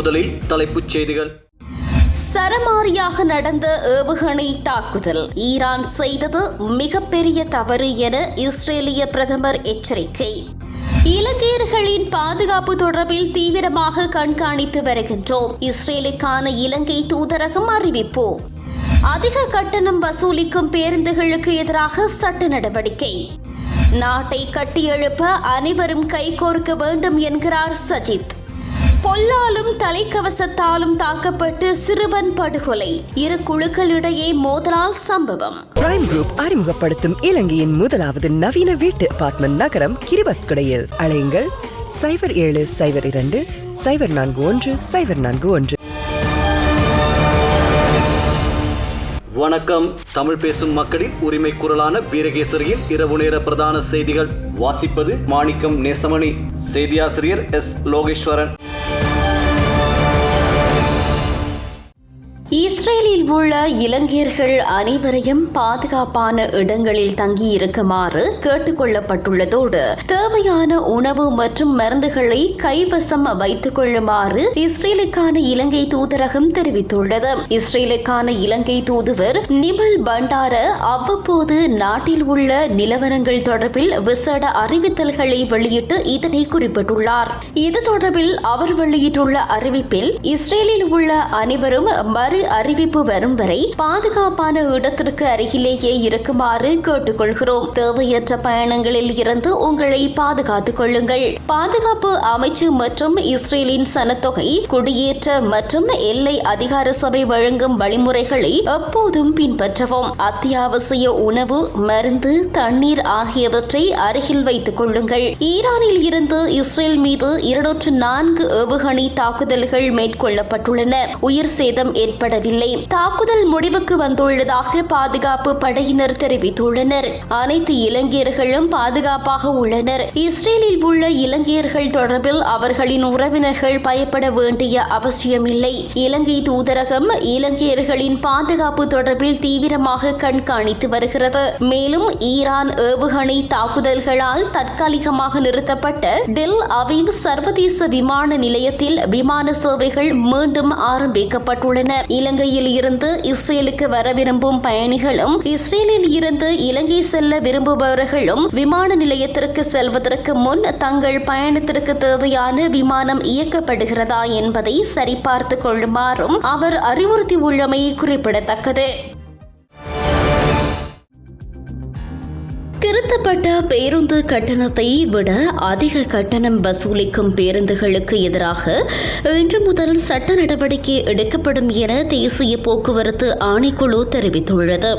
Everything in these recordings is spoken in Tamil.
முதலில் தலைப்புச் செய்திகள். சரமாரியாக நடந்த ஏவுகணை தாக்குதல் ஈரான் செய்தது மிகப்பெரிய தவறு என இஸ்ரேலிய பிரதமர் எச்சரிக்கை. இலங்கையர்களின் பாதுகாப்பு தொடர்பில் தீவிரமாக கண்காணித்து வருகின்றோம். இஸ்ரேலுக்கான இலங்கை தூதரகம் அறிவிப்பு. அதிக கட்டணம் வசூலிக்கும் பேருந்துகளுக்கு எதிராக சட்ட நடவடிக்கை. நாட்டை கட்டியெழுப்ப அனைவரும் கைகோர்க்க வேண்டும் என்கிறார் சஜித். பொல்லாலும் தலைக்கவசத்தாலும் தாக்கப்பட்டு சிறுவன் படுகொலை. இரு குழுக்களிடையே மோதலால் சம்பவம். பிரைம் குரூப் அறிமுகப்படுத்தும் இலங்கையின் முதலாவது நவீன வீட்டு அபார்ட்மெண்ட் நகரம் கிரிபத்குடையில் அழையுங்கள் சைபர் ஏழு சைபர் இரண்டு சைபர் நான்கு ஒன்று சைபர் நான்கு ஒன்று. வணக்கம். தமிழ் பேசும் மக்களின் உரிமை குரலான வீரகேசரியின் இரவு நேர பிரதான செய்திகள் வாசிப்பது மாணிக்கம் நேசமணி. செய்தியாசிரியர் எஸ் லோகேஸ்வரன். இஸ்ரேலில் உள்ள இலங்கையர்கள் அனைவரையும் பாதுகாப்பான இடங்களில் தங்கியிருக்குமாறு கேட்டுக்கொள்ளப்பட்டுள்ளதோடு தேவையான உணவு மற்றும் மருந்துகளை கைவசம் வைத்துக் கொள்ளுமாறு இஸ்ரேலுக்கான இலங்கை தூதரகம் தெரிவித்துள்ளது. இஸ்ரேலுக்கான இலங்கை தூதுவர் நிமல் பண்டார அவ்வப்போது நாட்டில் உள்ள நிலவரங்கள் தொடர்பில் விசேட அறிவித்தல்களை வெளியிட்டு இதனை குறிப்பிட்டுள்ளார். இது தொடர்பில் அவர் வெளியிட்டுள்ள அறிவிப்பில் இஸ்ரேலில் உள்ள அனைவரும் மறு அறிவிப்பு வரும் வரை பாதுகாப்பான இடத்திற்கு அருகிலேயே இருக்குமாறு கேட்டுக்கொள்கிறோம். தேவையற்ற பயணங்களில் இருந்து உங்களை பாதுகாத்துக் கொள்ளுங்கள். பாதுகாப்பு அமைச்சு மற்றும் இஸ்ரேலின் சனத்தொகை குடியேற்ற மற்றும் எல்லை அதிகார சபை வழங்கும் வழிமுறைகளை எப்போதும் பின்பற்றவும். அத்தியாவசிய உணவு மருந்து தண்ணீர் ஆகியவற்றை அருகில் வைத்துக் கொள்ளுங்கள். ஈரானில் இருந்து இஸ்ரேல் மீது இருநூற்று நான்கு ஏவுகணை தாக்குதல்கள் மேற்கொள்ளப்பட்டுள்ளன. உயிர் சேதம் ஏற்படவில்லை தாக்குதல் முடிவுக்கு வந்துள்ளதாக பாதுகாப்பு படையினர் தெரிவித்துள்ளனர். அனைத்து இலங்கையர்களும் பாதுகாப்பாக உள்ளனர். இஸ்ரேலில் உள்ள இலங்கையர்கள் தொடர்பில் அவர்களின் உறவினர்கள் பயப்பட வேண்டிய அவசியமில்லை. இலங்கை தூதரகம் இலங்கையர்களின் பாதுகாப்பு தொடர்பில் தீவிரமாக கண்காணித்து வருகிறது. மேலும் ஈரான் ஏவுகணை தாக்குதல்களால் தற்காலிகமாக நிறுத்தப்பட்ட டெல் அவீவ் சர்வதேச விமான நிலையத்தில் விமான சேவைகள் மீண்டும் ஆரம்பிக்கப்பட்டுள்ளன. இலங்கையில் இருந்து இஸ்ரேலுக்கு வர விரும்பும் பயணிகளும் இஸ்ரேலில் இருந்து இலங்கை செல்ல விரும்புபவர்களும் விமான நிலையத்திற்கு செல்வதற்கு முன் தங்கள் பயணத்திற்கு தேவையான விமானம் இயக்கப்படுகிறதா என்பதை சரிபார்த்துக் கொள்ளுமாறும் அவர் அறிவுறுத்தியுள்ளமை குறிப்பிடத்தக்கது. திருத்தப்பட்ட பேருந்து கட்டணத்தை விட அதிக கட்டணம் வசூலிக்கும் பேருந்துகளுக்கு எதிராக இன்று முதல் சட்ட நடவடிக்கை எடுக்கப்படும் என தேசிய போக்குவரத்து ஆணைக்குழு தெரிவித்துள்ளது.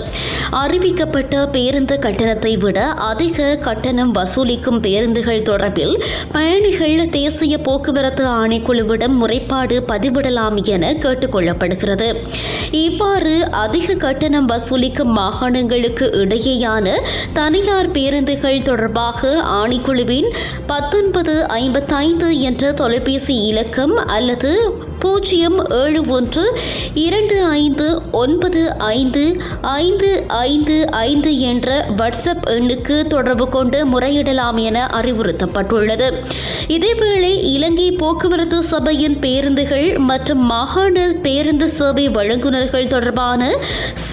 அறிவிக்கப்பட்ட பேருந்து கட்டணத்தை விட அதிக கட்டணம் வசூலிக்கும் பேருந்துகள் தொடர்பில் பயணிகள் தேசிய போக்குவரத்து ஆணைக்குழுவிடம் முறைப்பாடு பதிவிடலாம் என கேட்டுக்கொள்ளப்படுகிறது இவ்வாறு அதிக கட்டணம் வசூலிக்கும் மாகாணங்களுக்கு இடையேயான தனியார் பேருந்துகள் தொடர்பாக ஆணைக்குழுவின் பத்தொன்பது ஐம்பத்தைந்து என்ற தொலைபேசி இலக்கம் அல்லது பூஜ்ஜியம் ஏழு ஒன்று இரண்டு ஐந்து ஒன்பது ஐந்து ஐந்து ஐந்து ஐந்து என்ற வாட்ஸ்அப் எண்ணுக்கு தொடர்பு கொண்டு முறையிடலாம் என அறிவுறுத்தப்பட்டுள்ளது. இதேவேளை இலங்கை போக்குவரத்து சபையின் பேருந்துகள் மற்றும் மாகாண பேருந்து சேவை வழங்குநர்கள் தொடர்பான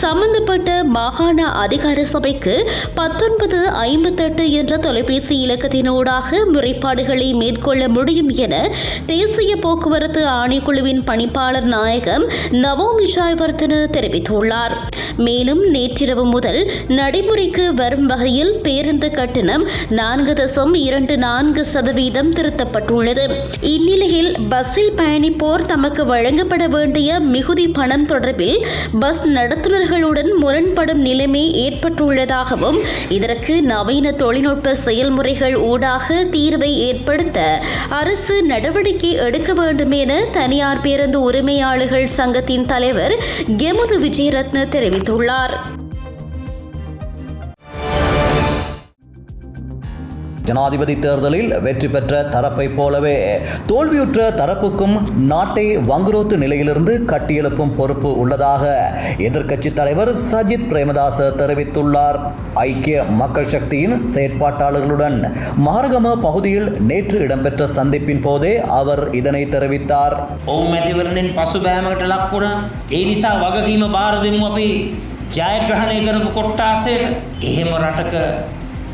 சம்பந்தப்பட்ட மாகாண அதிகார சபைக்கு பத்தொன்பது ஐம்பத்தெட்டு என்ற தொலைபேசி இலக்கத்தினூடாக முறைப்பாடுகளை மேற்கொள்ள முடியும் என தேசிய போக்குவரத்து குழுவின் பணிப்பாளர் நாயகம் நவோமி ஜாய்வர்தன தெரிவித்துள்ளார். மேலும் நேற்றிரவு முதல் நடைமுறைக்கு வரும் வகையில் பேருந்து கட்டணம் நான்கு தசம் இரண்டு நான்கு சதவீதம் திருத்தப்பட்டுள்ளது. இந்நிலையில் பஸ்ஸில் பயணிப்போர் தமக்கு வழங்கப்பட வேண்டிய மிகுதி பணம் தொடர்பில் பஸ் நடத்துனர்களுடன் முரண்படும் நிலைமை ஏற்பட்டுள்ளதாகவும் இதற்கு நவீன தொழில்நுட்ப செயல்முறைகள் ஊடாக தீர்வை ஏற்படுத்த அரசு நடவடிக்கை எடுக்க வேண்டும் என தனியார் பேருந்து உரிமையாளர்கள் சங்கத்தின் தலைவர் கெமுது விஜயரத்ன தெரிவித்துள்ளார். ஜனாதிபதி தேர்தலில் வெற்றி பெற்ற தரப்பை போலவே தோல்வியுற்ற தரப்புக்கும் நாட்டை வங்குரோத்து நிலையிலிருந்து கட்டியெழுப்பும் பொறுப்பு உள்ளதாக எதிர்க்கட்சி தலைவர் சஜித் பிரேமதாச தெரிவித்துள்ளார் ஐக்கிய மக்கள் சக்தியின் செயற்பாட்டாளர்களுடன் மார்கம பகுதியில் நேற்று இடம்பெற்ற சந்திப்பின் போதே அவர் இதனை தெரிவித்தார் ඔවු මැතිවරණයෙන් පසු බෑමකට ලක් වුණා. ඒ නිසා වගකීම බාර දෙමු අපි ජයග්‍රහණය කරපු කොට්ටාසයට. එහෙම රටක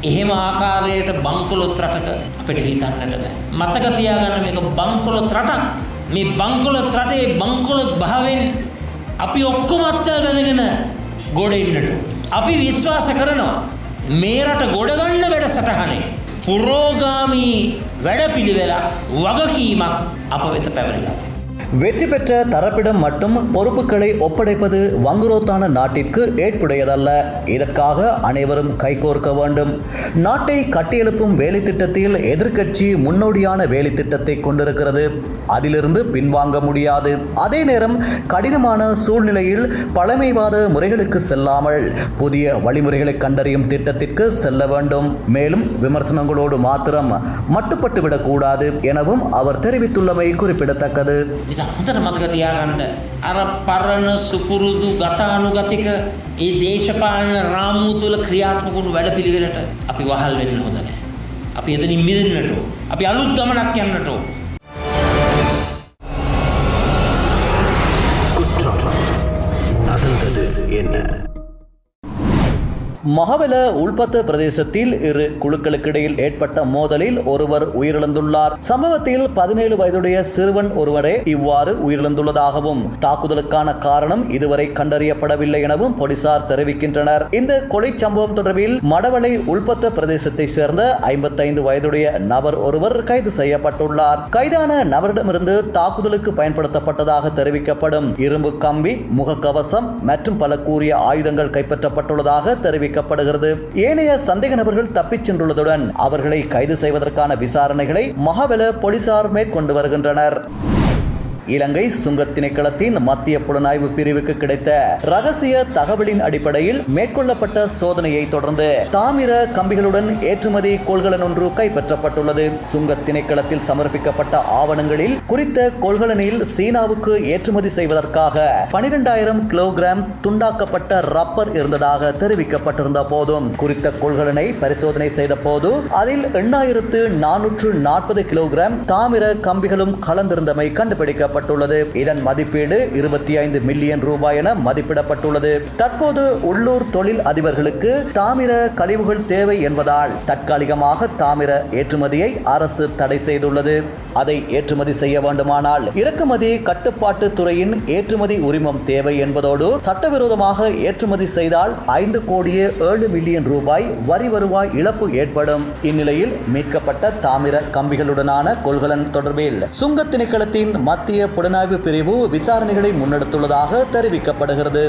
එහෙම ආකාරයට බංකොලොත් රටක අපිට හිතන්නට බෑ. මතක තියාගන්න මේක බංකොලොත් රටක්. මේ බංකොලොත් රටේ බංකොලොත් භාවයෙන් අපි ඔක්කොම අත්වල බැඳගෙන ගොඩ ඉන්නට. අපි විශ්වාස කරනවා මේ රට ගොඩගන්න වැඩ සටහනේ පුරෝගාමී වැඩපිළිවෙලක් වගකීමක් අප වෙත පැවරිලා තිබෙනවා. வெற்றி பெற்ற தரப்பிடம் மட்டும் பொறுப்புகளை ஒப்படைப்பது வங்குரோத்தான நாட்டிற்கு ஏற்புடையதல்ல. இதற்காக அனைவரும் கைகோர்க்க வேண்டும். நாட்டை கட்டியெழுப்பும் வேலை திட்டத்தில் எதிர்க்கட்சி முன்னோடியான வேலை திட்டத்தை கொண்டிருக்கிறது. அதிலிருந்து பின்வாங்க முடியாது. அதே நேரம் கடினமான சூழ்நிலையில் பழமைவாத முறைகளுக்கு செல்லாமல் புதிய வழிமுறைகளை கண்டறியும் திட்டத்திற்கு செல்ல வேண்டும். மேலும் விமர்சனங்களோடு மாத்திரம் மட்டுப்பட்டு விடக்கூடாது எனவும் அவர் தெரிவித்துள்ளமை குறிப்பிடத்தக்கது. නිසා හොඳට මතක තියාගන්න අර පරණ සුපුරුදු ගතානුගතික ඒ දේශපාලන රාමුව තුළ ක්‍රියාත්මක වුණු වැඩපිළිවෙලට අපි වහල් වෙන්න හොඳ නැහැ. අපි එතනින් මිදෙන්නට ඕන. අපි අලුත් ගමනක් යන්නට மகவல உள்பத்த பிரதேசத்தில் இரு குழுக்களுக்கிடையில் ஏற்பட்ட மோதலில் ஒருவர் உயிரிழந்துள்ளார். சம்பவத்தில் பதினேழு வயதுடைய சிறுவன் ஒருவரே இவ்வாறு உயிரிழந்துள்ளதாகவும் தாக்குதலுக்கான காரணம் இதுவரை கண்டறியப்படவில்லை எனவும் போலீசார் தெரிவிக்கின்றனர். இந்த கொலை சம்பவம் தொடர்பில் மடவளை உள்பத்த பிரதேசத்தை சேர்ந்த ஐம்பத்தைந்து வயதுடைய நபர் ஒருவர் கைது செய்யப்பட்டுள்ளார். கைதான நபரிடமிருந்து தாக்குதலுக்கு பயன்படுத்தப்பட்டதாக தெரிவிக்கப்படும். இரும்பு கம்பி முகக்கவசம் மற்றும் பல கூறிய ஆயுதங்கள் கைப்பற்றப்பட்டுள்ளதாக தெரிவிக்க வைக்கப்படுகிறது ஏனைய சந்தேக நபர்கள் தப்பிச் சென்றுள்ளதுடன் அவர்களை கைது செய்வதற்கான விசாரணைகளை மகவெல போலீசார் மேற்கொண்டு வருகின்றனர். இலங்கை சுங்கத் திணைக்களத்தின் மத்திய புலனாய்வு பிரிவுக்கு கிடைத்த ரகசிய தகவலின் அடிப்படையில் மேற்கொள்ளப்பட்ட சோதனையை தொடர்ந்து தாமிர கம்பிகளுடன் ஏற்றுமதி கொள்கலன் ஒன்று கைப்பற்றப்பட்டுள்ளது. சுங்கத் திணைக்களத்தில் சமர்ப்பிக்கப்பட்ட ஆவணங்களில் குறித்த கொள்கலனில் சீனாவுக்கு ஏற்றுமதி செய்வதற்காக பனிரெண்டாயிரம் கிலோகிராம் துண்டாக்கப்பட்ட ரப்பர் இருந்ததாக தெரிவிக்கப்பட்டிருந்த போதும் குறித்த கொள்கலனை பரிசோதனை செய்த போது அதில் எண்ணாயிரத்து நானூற்று நாற்பது கிலோகிராம் தாமிர கம்பிகளும் கலந்திருந்தமை கண்டுபிடிக்கப்பட்டுள்ளது இதன் மதிப்பீடு இருபத்தி ஐந்து மில்லியன் ரூபாய் என மதிப்பிடப்பட்டுள்ளது. தற்போது உள்ளூர் தொழில் அதிபர்களுக்கு தாமிர கழிவுகள் தேவை என்பதால் தற்காலிகமாக தாமிர ஏற்றுமதியை அரசு தடை செய்துள்ளது. அதை ஏற்றுமதி செய்ய வேண்டுமானால் இறக்குமதி கட்டுப்பாட்டு துறையின் ஏற்றுமதி உரிமம் தேவை என்பதோடு சட்டவிரோதமாக ஏற்றுமதி செய்தால் ஐந்து கோடியே ஏழு மில்லியன் ரூபாய் வரி வருவாய் இழப்பு ஏற்படும். இந்நிலையில் மீட்கப்பட்ட தாமிர கம்பிகளுடனான கொள்கலன் தொடர்பில் சுங்க திணைக்களத்தின் மத்திய புலனாய்வு பிரிவு விசாரணைகளை முன்னெடுத்துள்ளதாக தெரிவிக்கப்படுகிறது.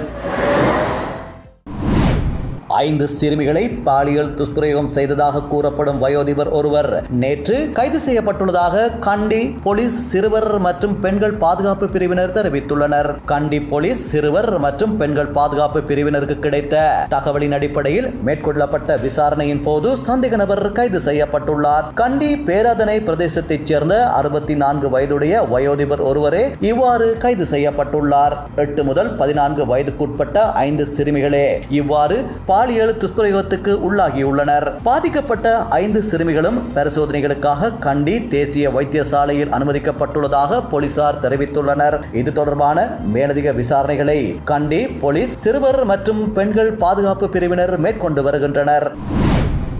ஐந்து சிறுமிகளை பாலியல் துஷ்பிரயோகம் செய்ததாக கூறப்படும் வயோதிபர் ஒருவர். நேற்று கைது செய்யப்பட்டுள்ளதாக கண்டி போலீஸ் சிறுவர் மற்றும் பெண்கள் பாதுகாப்பு பிரிவினர் தெரிவித்துள்ளனர். கண்டி போலீஸ் சிறுவர் மற்றும் பெண்கள் பாதுகாப்பு பிரிவினருக்கு கிடைத்த தகவலின் அடிப்படையில் மேற்கொள்ளப்பட்ட விசாரணையின் போது சந்தேக நபர் கைது செய்யப்பட்டுள்ளார். கண்டி பேராதனை பிரதேசத்தைச் சேர்ந்த அறுபத்தி நான்கு வயதுடைய வயோதிபர் ஒருவரே இவ்வாறு கைது செய்யப்பட்டுள்ளார். எட்டு முதல் பதினான்கு வயதுக்குட்பட்ட ஐந்து சிறுமிகளே இவ்வாறு பாலியல் துஷ்பிரயோகத்துக்கு உள்ளாகியுள்ளனர். பாதிக்கப்பட்ட ஐந்து சிறுமிகளும் பரிசோதனைகளுக்காக கண்டி தேசிய வைத்தியசாலையில் அனுமதிக்கப்பட்டுள்ளதாக போலீசார் தெரிவித்துள்ளனர். இது தொடர்பான மேலதிக விசாரணைகளை கண்டி போலீஸ் சிறுவர் மற்றும் பெண்கள் பாதுகாப்பு பிரிவினர் மேற்கொண்டு வருகின்றனர்.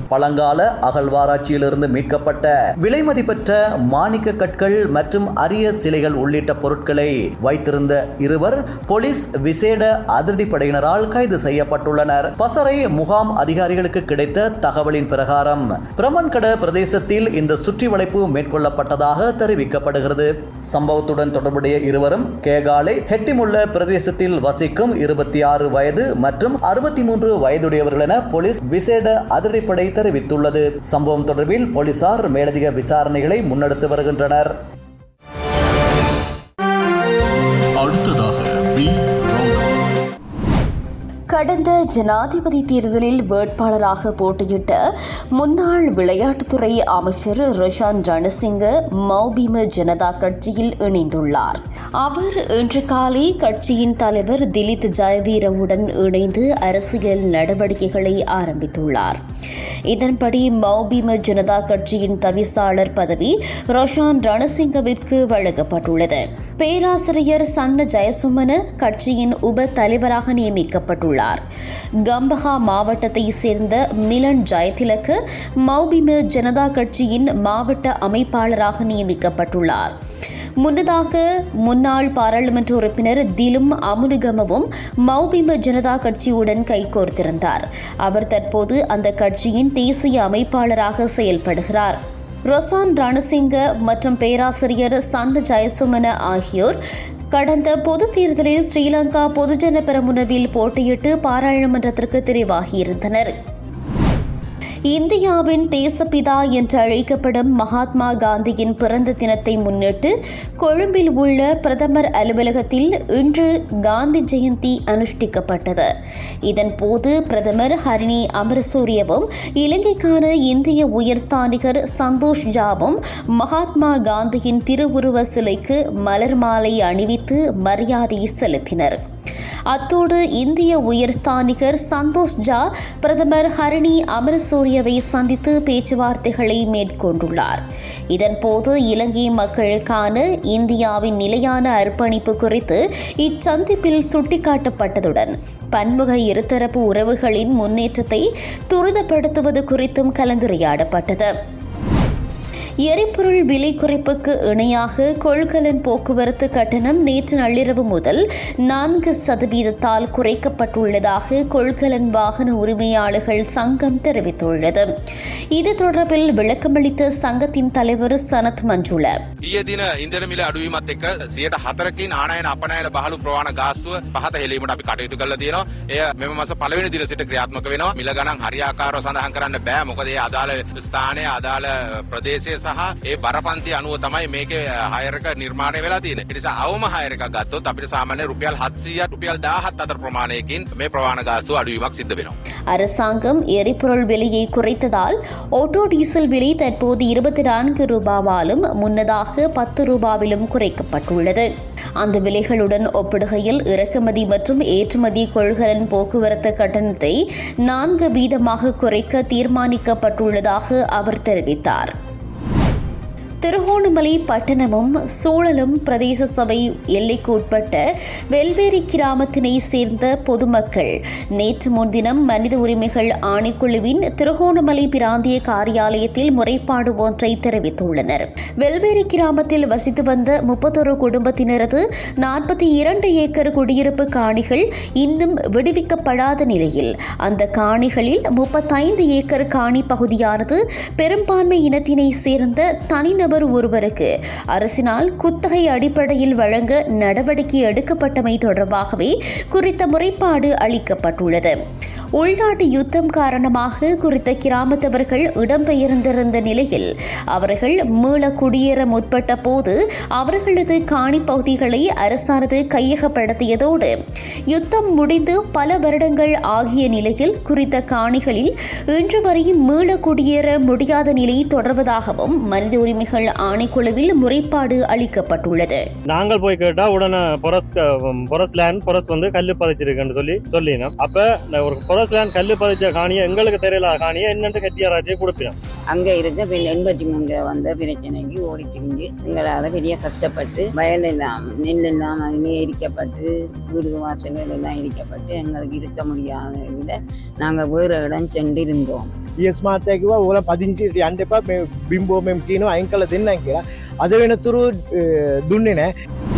பழங்கால அகழ்வாராய்ச்சியிலிருந்து மீட்கப்பட்ட விலைமதிப்பற்ற மாணிக்க கற்கள் மற்றும் அரிய சிலைகள் உள்ளிட்ட பொருட்களை வைத்திருந்த இருவர் போலீஸ் விசேட அதிரடி படையினரால் கைது செய்யப்பட்டுள்ளனர். பசறை முகாம் அதிகாரிகளுக்கு கிடைத்த தகவலின் பிரகாரம் பிரமன்கட பிரதேசத்தில் இந்த சுற்றி வளைப்பு மேற்கொள்ளப்பட்டதாக தெரிவிக்கப்படுகிறது. சம்பவத்துடன் தொடர்புடைய இருவரும் கேகாலை ஹெட்டிமுள்ள பிரதேசத்தில் வசிக்கும் இருபத்தி ஆறு வயது மற்றும் அறுபத்தி மூன்று வயதுடையவர்கள் என போலீஸ் விசேட அதிரடிப்படை தெரிவித்துள்ளது. சம்பவம் தொடர்பில் போலீசார் மேலதிக விசாரணைகளை முன்னெடுத்து வருகின்றனர். கடந்த ஜனாதிபதி தேர்தலில் வேட்பாளராக போட்டியிட்ட முன்னாள் விளையாட்டுத்துறை அமைச்சர் ரோஷான் ரணசிங்க மௌபிம ஜனதா கட்சியில் இணைந்துள்ளார். அவர் இன்று காலை கட்சியின் தலைவர் திலித் ஜெயவீரவுடன் இணைந்து அரசியல் நடவடிக்கைகளை ஆரம்பித்துள்ளார். இதன்படி மௌபிம ஜனதா கட்சியின் தவிசாளர் பதவி ரோஷான் ரணசிங்கவிற்கு வழங்கப்பட்டுள்ளது. பேராசிரியர் சன்ன ஜெயசுமன கட்சியின் உப தலைவராக நியமிக்கப்பட்டுள்ளார். கம்பஹா மாவட்டத்தை சேர்ந்த மிலன் ஜெயதிலக்கு மௌபிம ஜனதா கட்சியின் மாவட்ட அமைப்பாளராக நியமிக்கப்பட்டுள்ளார். முன்னதாக முன்னாள் பாராளுமன்ற உறுப்பினர் திலும் அமுனுகமவும் மௌபிம ஜனதா கட்சியுடன் கைகோர்த்திருந்தார். அவர் தற்போது அந்த கட்சியின் தேசிய அமைப்பாளராக செயல்படுகிறார். ரொசான் ரணசிங்க மற்றும் பேராசிரியர் சந்த ஜெயசுமன ஆகியோர் கடந்த பொது தேர்தலில் ஸ்ரீலங்கா பொதுஜன பெரமுனவில் போட்டியிட்டு பாராளுமன்றத்திற்கு தெரிவாகியிருந்தனர். இந்தியாவின் தேசப்பிதா என்று அழைக்கப்படும் மகாத்மா காந்தியின் பிறந்த தினத்தை முன்னிட்டு கொழும்பில் உள்ள பிரதமர் அலுவலகத்தில் இன்று காந்தி ஜெயந்தி அனுஷ்டிக்கப்பட்டது. இதன்போது பிரதமர் ஹரிணி அமரசூரியவும் இலங்கைக்கான இந்திய உயர்ஸ்தானிகர் சந்தோஷ் ஜாவும் மகாத்மா காந்தியின் திருவுருவ சிலைக்கு மலர் மாலை அணிவித்து மரியாதை செலுத்தினர். அத்தோடு இந்திய உயர்ஸ்தானிகர் சந்தோஷ் ஜா பிரதமர் ஹரணி அமரசூரியவை சந்தித்து பேச்சுவார்த்தைகளை மேற்கொண்டுள்ளார். இதன்போது இலங்கை மக்களுக்கான இந்தியாவின் நிலையான அர்ப்பணிப்பு குறித்து இச்சந்திப்பில் சுட்டிக்காட்டப்பட்டதுடன் பன்முக இருதரப்பு உறவுகளின் முன்னேற்றத்தை துரிதப்படுத்துவது குறித்தும் கலந்துரையாடப்பட்டது. எரிபொருள் விலை குறைப்புக்கு இணையாக கொள்கலன் போக்குவரத்து கட்டணம் நேற்று நள்ளிரவு முதல் நான்கு சதவீதத்தால் குறைக்கப்பட்டுள்ளதாக கொள்கலன் வாகன உரிமையாளர்கள் சங்கம் தெரிவித்துள்ளது இது தொடர்பில் விளக்கமளித்த சங்கத்தின் தலைவர் சனத் மஞ்சுள ඊය දින ඉන්දන මිල අඩුවීමත් එක්ක සියට හතරකින් ආනයන අපනයන බහලු ප්‍රවාණ ගාස්තුව පහත හෙලීමට අපි කටයුතු කළ තියෙනවා එය මෙම මස පළවෙනි දින සිට ක්‍රියාත්මක වෙනවා මිල ගණන් හරියාකාරව සඳහන් කරන්න බෑ මොකද ඒ අදාළ ස්ථානය අදාළ ප්‍රදේශය සහ ඒ බරපන්ති අනුව තමයි මේකේ හයරක නිර්මාණය වෙලා තියෙන. ඒ නිසා අවම හයරක ගත්තොත් අපිට සාමාන්‍ය රුපියල් 700 රුපියල් 17 අතර ප්‍රමාණයකින් මේ ප්‍රවාණ ගාස්තුව අඩුවීමක් සිද්ධ වෙනවා. அரசாங்கம் எரிபொருள் விலையை குறைத்ததால் ஆட்டோ டீசல் விலை தற்போது இருபத்தி நான்கு ரூபாவாலும் முன்னதாக பத்து ரூபாவிலும் குறைக்கப்பட்டுள்ளது அந்த விலைகளுடன் ஒப்பிடுகையில் இறக்குமதி மற்றும் ஏற்றுமதி கொள்கலன் போக்குவரத்து கட்டணத்தை நான்கு வீதமாக குறைக்க தீர்மானிக்கப்பட்டுள்ளதாக அவர் தெரிவித்தார் திருகோணமலை பட்டணமும் சூழலும் பிரதேச சபை எல்லைக்கு உட்பட்ட வெல்வேரி கிராமத்தினை சேர்ந்த பொதுமக்கள். நேற்று முன்தினம் மனித உரிமைகள் ஆணைக்குழுவின் திருகோணமலை பிராந்திய காரியாலயத்தில் முறைப்பாடு ஒன்றை தெரிவித்துள்ளனர். வெல்வேரி கிராமத்தில் வசித்து வந்த முப்பத்தொரு குடும்பத்தினரது நாற்பத்தி இரண்டு ஏக்கர் குடியிருப்பு காணிகள் இன்னும் விடுவிக்கப்படாத நிலையில். அந்த காணிகளில் முப்பத்தைந்து ஏக்கர் காணி பகுதியானது பெரும்பான்மை இனத்தினை சேர்ந்த தனிநபர் ஒருவருக்கு. அரசினால் குத்தகை அடிப்படையில் வழங்க நடவடிக்கை எடுக்கப்பட்டமை தொடர்பாகவே குறித்த முறைப்பாடு அளிக்கப்பட்டுள்ளது. உள்நாட்டு யுத்தம் காரணமாக குறித்த கிராமத்தவர்கள் இடம்பெயர்ந்திருந்த நிலையில் அவர்கள் மீள குடியேற முற்பட்ட போது அவர்களது காணி பகுதிகளை அரசானது கையகப்படுத்தியதோடு யுத்தம் முடிந்து பல வருடங்கள் ஆகிய நிலையில் குறித்த காணிகளில் இன்று வரை மீள குடியேற முடியாத நிலை தொடர்வதாகவும் மனித உரிமைகள் ஆணைக்குழுவில் முறைப்பாடு அளிக்கப்பட்டுள்ளது. நாங்கள் போய் கேட்டா உடனே பொரஸ் பொரஸ் லேண்ட் பொரஸ் வந்து கல்லு பதிச்சிருக்குன்னு சொல்லி சொல்லினோம். அப்ப ஒரு பொரஸ் லேண்ட் கல்லு பதிச்ச காணியை எங்களுக்கு தெரியல. காணியை என்னன்னு கட்டியாராச்சே கொடுப்பினோம் அங்கே இருந்த பின் எண்பத்தி மூணுல வந்த பிரச்சனைக்கு ஓடி திரிஞ்சு எங்களால் பெரிய கஷ்டப்பட்டு வயல் எல்லாம் நெல் எல்லாம் இனி எரிக்கப்பட்டு வீடு வாசல்கள் எல்லாம் எரிக்கப்பட்டு எங்களுக்கு இருக்க முடியாத இதில் நாங்கள் வேறு இடம் சென்று இருந்தோம் ඊස් මාතය කිවා ඕල පදිංචිට යන්ට එපා මේ බිම්බෝ මෙම් කියනවා අයින් කල දෙන්න කියලා අද වෙනතුරු දුන්නේ නෑ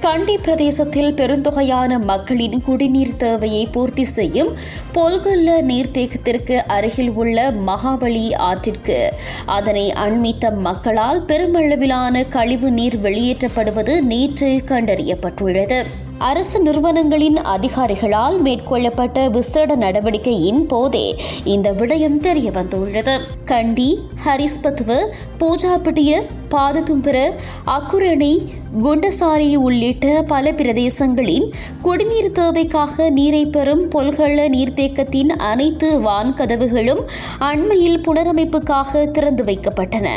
கண்டி பிரதேசத்தில் பெருந்தொகையான மக்களின் குடிநீர் தேவையை பூர்த்தி செய்யும் பொல்கொல்ல நீர்த்தேக்கத்திற்கு அருகில் உள்ள மகாபலி ஆற்றிற்கு. அதனை அண்மித்த மக்களால் பெருமளவிலான கழிவு நீர் வெளியேற்றப்படுவது நேற்று கண்டறியப்பட்டுள்ளது. அரசு நிறுவனங்களின் அதிகாரிகளால் மேற்கொள்ளப்பட்ட விசேட நடவடிக்கையின் போதே இந்த விடயம் தெரிய வந்துள்ளது கண்டி ஹரிஸ்பத்துவ பூஜாப்பட்டிய பாததும்பர அக்குரணி குண்டசாரி உள்ளிட்ட பல பிரதேசங்களின் குடிநீர் தேவைக்காக நீரை பெறும் பொல்கள நீர்த்தேக்கத்தின் அனைத்து வான்கதவுகளும் அண்மையில் புனரமைப்புக்காக திறந்து வைக்கப்பட்டன.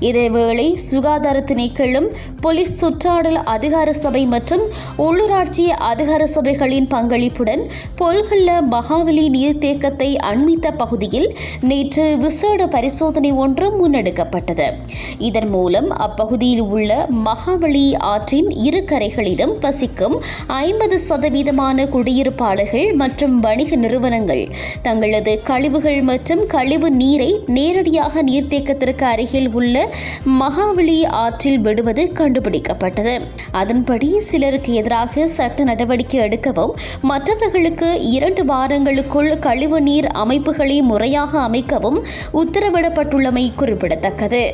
இதேவேளை சுகாதார திணைக்களும் போலீஸ் சுற்றாடல் அதிகார சபை மற்றும் உள்ளூராட்சி அதிகார சபைகளின் பங்களிப்புடன் பொல்கல்ல மகாவலி நீர்த்தேக்கத்தை அண்மித்த பகுதியில் நேற்று விசேட பரிசோதனை ஒன்று முன்னெடுக்கப்பட்டது. இதன் மூலம் அப்பகுதியில் உள்ள மகாவலி ஆற்றின் இரு கரைகளிலும் வசிக்கும் ஐம்பது சதவீதமான குடியிருப்பாளர்கள் மற்றும் வணிக நிறுவனங்கள் தங்களது கழிவுகள் மற்றும் கழிவு நீரை நேரடியாக நீர்த்தேக்கத்திற்கு அருகில் உள்ள மகாவலி ஆற்றில் விடுவது கண்டுபிடிக்கப்பட்டது. அதன்படி சிலருக்கு எதிராக சட்ட நடவடிக்கை எடுக்கவும் மற்றவர்களுக்கு இரண்டு வாரங்களுக்குள் கழிவு நீர் அமைப்புகளை முறையாக அமைக்கவும் உத்தரவிடப்பட்டுள்ளமை குறிப்பிடத்தக்கது.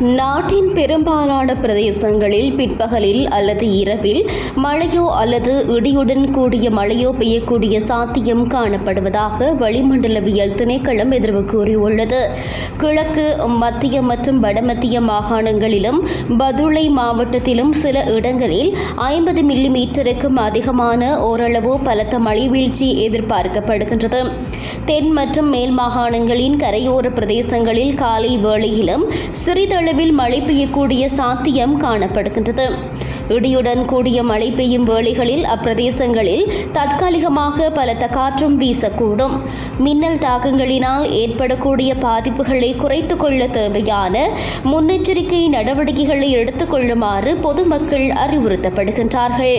நாட்டின் பெரும்பாலான பிரதேசங்களில் பிற்பகலில் அல்லது இரவில் மழையோ அல்லது இடியுடன் கூடிய மழையோ பெய்யக்கூடிய சாத்தியம் காணப்படுவதாக வளிமண்டலவியல் திணைக்களம் எதிர்வு கூறியுள்ளது. கிழக்கு மத்திய மற்றும் வடமத்திய மாகாணங்களிலும் பதுளை மாவட்டத்திலும் சில இடங்களில் ஐம்பது மில்லி மீட்டருக்கும் அதிகமான ஓரளவு பலத்த மழை வீழ்ச்சி எதிர்பார்க்கப்படுகின்றது. தென் மற்றும் மேல் மாகாணங்களின் கரையோர பிரதேசங்களில் காலை வேளையிலும் அளவில் மழை பெய்யக்கூடிய சாத்தியம் காணப்படுகின்றது. இடியுடன் கூடிய மழை பெய்யும் வேளைகளில் அப்பிரதேசங்களில் தற்காலிகமாக பலத்த காற்றும் வீசக்கூடும். மின்னல் தாக்கங்களினால் ஏற்படக்கூடிய பாதிப்புகளை குறைத்து கொள்ள தேவையான முன்னெச்சரிக்கை நடவடிக்கைகளை எடுத்துக்கொள்ளுமாறு பொதுமக்கள் அறிவுறுத்தப்படுகின்றார்கள்.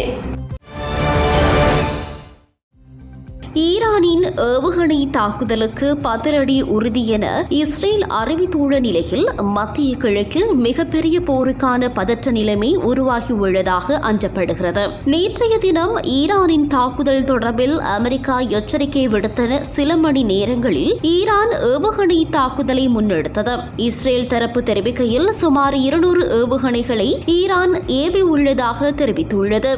ஈரானின் ஏவுகணை தாக்குதலுக்கு பதிலடி உறுதி என இஸ்ரேல் அறிவித்துள்ள நிலையில் மத்திய கிழக்கில் மிகப்பெரிய போருக்கான பதற்ற நிலைமை உருவாகியுள்ளதாக அஞ்சப்படுகிறது. நேற்றைய தினம் ஈரானின் தாக்குதல் தொடர்பில் அமெரிக்கா எச்சரிக்கை விடுத்த சில மணி நேரங்களில் ஈரான் ஏவுகணை தாக்குதலை முன்னெடுத்தது. இஸ்ரேல் தரப்பு தெரிவிக்கையில் சுமார் இருநூறு ஏவுகணைகளை ஈரான் ஏவி உள்ளதாக தெரிவித்துள்ளது.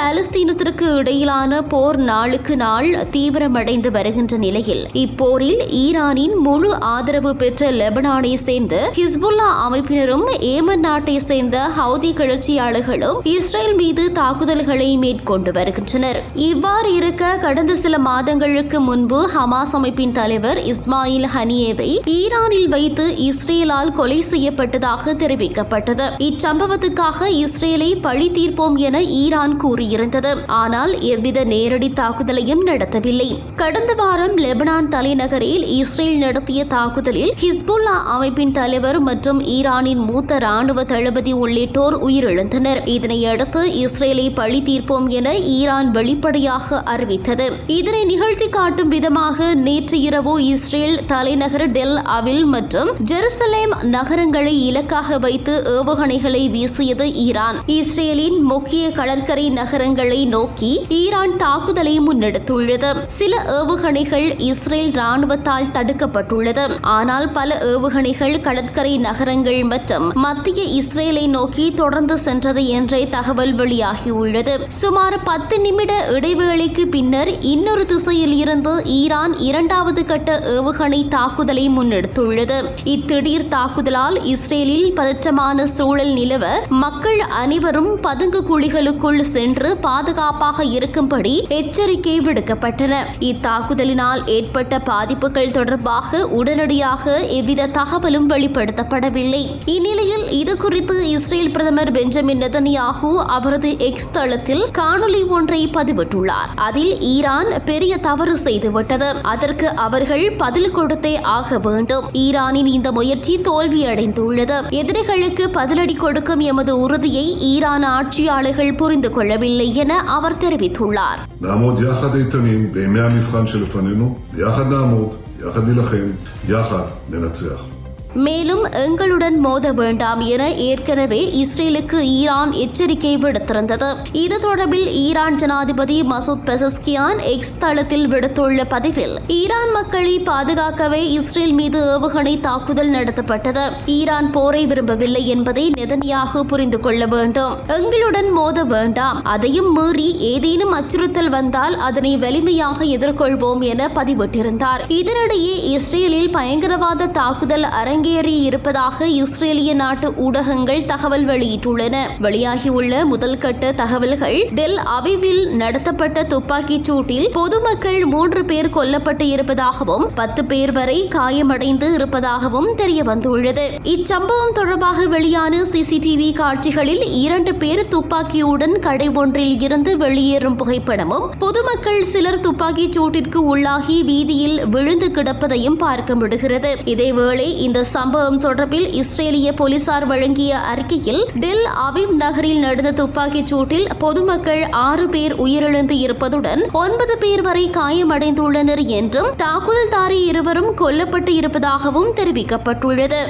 பாலஸ்தீனத்திற்கு இடையிலான போர் நாளுக்கு நாள் தீவிரமடைந்து வருகின்ற நிலையில் இப்போரில் ஈரானின் முழு ஆதரவு பெற்ற லெபனானை சேர்ந்த ஹிஸ்புல்லா அமைப்பினரும் ஏமன் நாட்டை சேர்ந்த ஹவுதி கிளர்ச்சியாளர்களும் இஸ்ரேல் மீது தாக்குதல்களை மேற்கொண்டு வருகின்றனர். இவ்வாறு இருக்க கடந்த சில மாதங்களுக்கு முன்பு ஹமாஸ் அமைப்பின் தலைவர் இஸ்மாயில் ஹனியேவை ஈரானில் வைத்து இஸ்ரேலால் கொலை செய்யப்பட்டதாக தெரிவிக்கப்பட்டது. இச்சம்பவத்துக்காக இஸ்ரேலை பழி தீர்ப்போம் என ஈரான் இருந்தது. ஆனால் எவ்வித நேரடி தாக்குதலையும் நடத்தவில்லை. கடந்த வாரம் லெபனான் தலைநகரில் இஸ்ரேல் நடத்திய தாக்குதலில் ஹிஸ்புல்லா அமைப்பின் தலைவர் மற்றும் ஈரானின் மூத்த ராணுவ தளபதி உள்ளிட்டோர் உயிரிழந்தனர். இதனையடுத்து இஸ்ரேலை பழி தீர்ப்போம் என ஈரான் வெளிப்படையாக அறிவித்தது. இதனை நிகழ்த்தி காட்டும் விதமாக நேற்று இரவு இஸ்ரேல் தலைநகர் டெல் அவில் மற்றும் ஜெருசலேம் நகரங்களை இலக்காக வைத்து ஏவுகணைகளை வீசியது ஈரான். இஸ்ரேலின் முக்கிய கடற்கரை நகரங்களை நோக்கி ஈரான் தாக்குதலை முன்னெடுத்துள்ளது. சில ஏவுகணைகள் இஸ்ரேல் ராணுவத்தால் தடுக்கப்பட்டுள்ளது. ஆனால் பல ஏவுகணைகள் கடற்கரை நகரங்கள் மற்றும் மத்திய இஸ்ரேலை நோக்கி தொடர்ந்து சென்றது என்றே தகவல் வெளியாகியுள்ளது. சுமார் பத்து நிமிட இடைவேளைக்கு பின்னர் இன்னொரு திசையில் இருந்து ஈரான் இரண்டாவது கட்ட ஏவுகணை தாக்குதலை முன்னெடுத்துள்ளது. இத்திடீர் தாக்குதலால் இஸ்ரேலில் பதற்றமான சூழல் நிலவ மக்கள் அனைவரும் பதுங்கு குழிகளுக்குள் சென்று பாதுகாப்பாக இருக்கும்படி எச்சரிக்கை விடுக்கப்பட்டன. இத்தாக்குதலினால் ஏற்பட்ட பாதிப்புகள் தொடர்பாக உடனடியாக எவ்வித தகவலும் வெளிப்படுத்தப்படவில்லை. இந்நிலையில் இது குறித்து இஸ்ரேல் பிரதமர் பெஞ்சமின் நெதன்யாகு அவரது எக்ஸ் தளத்தில் காணொலி ஒன்றை பதிவிட்டுள்ளார். அதில் ஈரான் பெரிய தவறு செய்துவிட்டது. அதற்கு அவர்கள் பதில் கொடுத்தே ஆக வேண்டும். ஈரானின் இந்த முயற்சி தோல்வியடைந்துள்ளது. எதிரிகளுக்கு பதிலடி கொடுக்கும் எமது உறுதியை ஈரான் ஆட்சியாளர்கள் புரிந்து கொள்ளவில்லை. என அவர் தெரிவித்துள்ளார் נעמוד יחד איתנים בימי המבחן שלפנינו, ביחד נעמוד, יחד נילחם, יחד ננצח. மேலும் எங்களுடன் மோத வேண்டாம் என ஏற்கனவே இஸ்ரேலுக்கு ஈரான் எச்சரிக்கை விடுத்திருந்தது. இது தொடர்பில் ஈரான் ஜனாதிபதி மசூத் பெசஸ்கியான் எக்ஸ் தளத்தில் விடுத்துள்ள பதிவில் ஈரான் மக்களை பாதுகாக்கவே இஸ்ரேல் மீது ஏவுகணை தாக்குதல் நடத்தப்பட்டது. ஈரான் போரை விரும்பவில்லை என்பதை நெதனியாக புரிந்து கொள்ள வேண்டும். எங்களுடன் மோத வேண்டாம் அதையும் மீறி ஏதேனும் அச்சுறுத்தல் வந்தால் அதனை வலிமையாக எதிர்கொள்வோம் என பதிவிட்டிருந்தார். இதனிடையே இஸ்ரேலில் பயங்கரவாத தாக்குதல் அரங்கேறி இருப்பதாக இஸ்ரேலிய நாட்டு ஊடகங்கள் தகவல் வெளியிட்டுள்ளன. வெளியாகியுள்ள முதல் கட்ட தகவல்கள் டெல் அவிவில் நடத்தப்பட்ட துப்பாக்கிச் சூட்டில் பொதுமக்கள் மூன்று பேர் கொல்லப்பட்டு இருப்பதாகவும் பத்து பேர் வரை காயமடைந்து இருப்பதாகவும் தெரிய வந்துள்ளது இச்சம்பவம் தொடர்பாக வெளியான சிசிடிவி காட்சிகளில் இரண்டு பேர் துப்பாக்கியுடன் கடை ஒன்றில் இருந்து வெளியேறும் புகைப்படமும் பொதுமக்கள் சிலர் துப்பாக்கிச் சூட்டிற்கு உள்ளாகி வீதியில் விழுந்து கிடப்பதையும் பார்க்க முடிகிறது. இதேவேளை இந்த சம்பவம் தொடர்பில் இஸ்ரேலிய போலீசார் வழங்கிய அறிக்கையில் டெல் அவிவ் நகரில் நடந்த துப்பாக்கிச் சூட்டில் பொதுமக்கள் ஆறு பேர் உயிரிழந்து இருப்பதுடன் ஒன்பது பேர் வரை காயமடைந்துள்ளனர் என்றும் தாக்குதல்தாரி இருவரும் கொல்லப்பட்டு இருப்பதாகவும் தெரிவிக்கப்பட்டுள்ளது.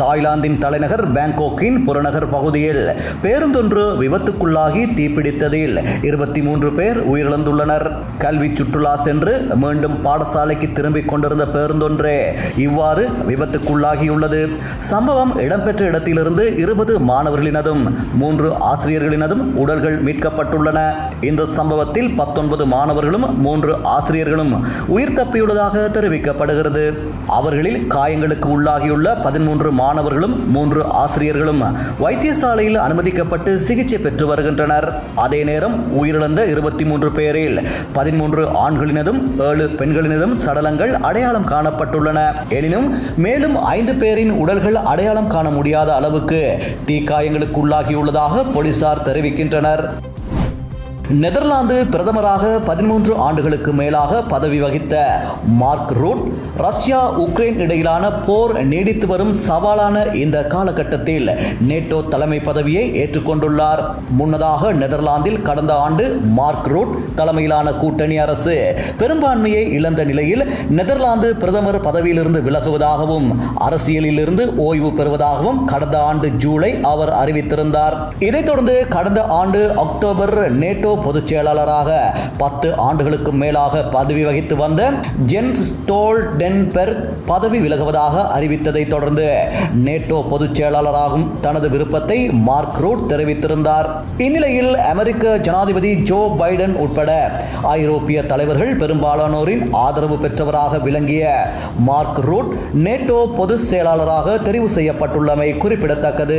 தாய்லாந்தின் தலைநகர் பேங்காக்கின் புறநகர் பகுதியில் பேருந்தொன்று விபத்துக்குள்ளாகி தீப்பிடித்ததில் இருபத்தி மூன்று பேர் உயிரிழந்துள்ளனர். கல்வி சுற்றுலா சென்று மீண்டும் பாடசாலைக்கு திரும்பிக் கொண்டிருந்த பேருந்தொன்றே இவ்வாறு விபத்துக்குள்ளாகியுள்ளது. சம்பவம் இடம்பெற்ற இடத்திலிருந்து இருபது மாணவர்களினதும் மூன்று ஆசிரியர்களினதும் உடல்கள் மீட்கப்பட்டுள்ளன. இந்த சம்பவத்தில் பத்தொன்பது மாணவர்களும் மூன்று ஆசிரியர்களும் உயிர் தப்பியுள்ளதாக தெரிவிக்கப்படுகிறது. அவர்களில் காயங்களுக்கு உள்ளாகியுள்ள பதிமூன்று மாணவர்களும் மூன்று ஆசிரியர்களும் வைத்தியசாலையில் அனுமதிக்கப்பட்டு சிகிச்சை பெற்று வருகின்றனர். அதே நேரம் உயிரிழந்த இருபத்தி மூன்று பேரில் பதிமூன்று ஆண்களினதும் ஏழு பெண்களினதும் சடலங்கள் அடையாளம் காணப்பட்டுள்ளன. எனினும் மேலும் ஐந்து பேரின் உடல்கள் அடையாளம் காண முடியாத அளவுக்கு தீக்காயங்களுக்கு உள்ளாகியுள்ளதாக போலீசார் தெரிவிக்கின்றனர். நெதர்லாந்து பிரதமராக பதிமூன்று ஆண்டுகளுக்கு மேலாக பதவி வகித்த மார்க் ரூட் ரஷ்யா உக்ரைன் இடையிலான போர் நீடித்து வரும் சவாலான இந்த காலகட்டத்தில் நேட்டோ தலைமை பதவியை ஏற்றுக்கொண்டுள்ளார். முன்னதாக நெதர்லாந்தில் கடந்த ஆண்டு மார்க் ரூட் தலைமையிலான கூட்டணி அரசு பெரும்பான்மையை இழந்த நிலையில் நெதர்லாந்து பிரதமர் பதவியிலிருந்து விலகுவதாகவும் அரசியலிலிருந்து ஓய்வு பெறுவதாகவும் கடந்த ஆண்டு ஜூலை அவர் அறிவித்திருந்தார். இதைத் தொடர்ந்து கடந்த ஆண்டு அக்டோபர் நேட்டோ பொதுச் செயலாளராக பத்து ஆண்டுகளுக்கு மேலாக பதவி வகித்து வந்த ஜென்ஸ் ஸ்டோல்டென்பெர்க் பதவி விலகுவதாக அறிவித்ததைத் தொடர்ந்து நேட்டோ பொதுச் செயலாளராகும் தனது விருப்பத்தை மார்க் ரூட் தெரிவித்திருந்தார். இந்நிலையில் அமெரிக்க ஜனாதிபதி ஜோ பைடன் உட்பட ஐரோப்பிய தலைவர்கள் பெரும்பாலானோரின் ஆதரவு பெற்றவராக விளங்கிய மார்க் ரூட் நேட்டோ பொதுச் செயலாளராக தெரிவு செய்யப்பட்டுள்ளமை குறிப்பிடத்தக்கது.